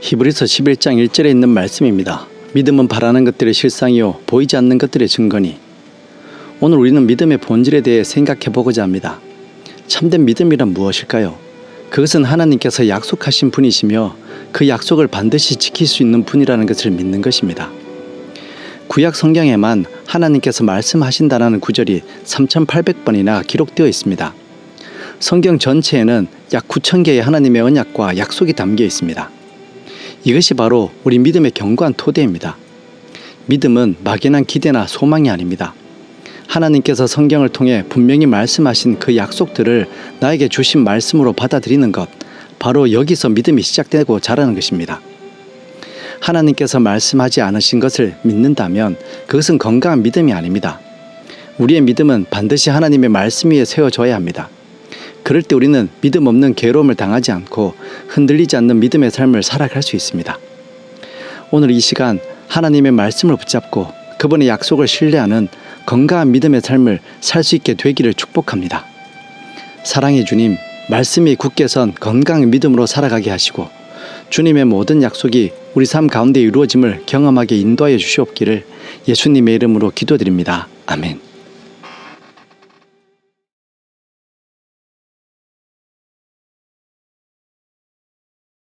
히브리서 11장 1절에 있는 말씀입니다. 믿음은 바라는 것들의 실상이요 보이지 않는 것들의 증거니. 오늘 우리는 믿음의 본질에 대해 생각해 보고자 합니다. 참된 믿음이란 무엇일까요? 그것은 하나님께서 약속하신 분이시며 그 약속을 반드시 지킬 수 있는 분이라는 것을 믿는 것입니다. 구약 성경에만 하나님께서 말씀하신다라는 구절이 3,800번이나 기록되어 있습니다. 성경 전체에는 약 9천 개의 하나님의 언약과 약속이 담겨 있습니다. 이것이 바로 우리 믿음의 견고한 토대입니다. 믿음은 막연한 기대나 소망이 아닙니다. 하나님께서 성경을 통해 분명히 말씀하신 그 약속들을 나에게 주신 말씀으로 받아들이는 것, 바로 여기서 믿음이 시작되고 자라는 것입니다. 하나님께서 말씀하지 않으신 것을 믿는다면 그것은 건강한 믿음이 아닙니다. 우리의 믿음은 반드시 하나님의 말씀 위에 세워져야 합니다. 그럴 때 우리는 믿음 없는 괴로움을 당하지 않고 흔들리지 않는 믿음의 삶을 살아갈 수 있습니다. 오늘 이 시간 하나님의 말씀을 붙잡고 그분의 약속을 신뢰하는 건강한 믿음의 삶을 살 수 있게 되기를 축복합니다. 사랑의 주님, 말씀이 굳게 선 건강한 믿음으로 살아가게 하시고 주님의 모든 약속이 우리 삶 가운데 이루어짐을 경험하게 인도하여 주시옵기를 예수님의 이름으로 기도드립니다. 아멘.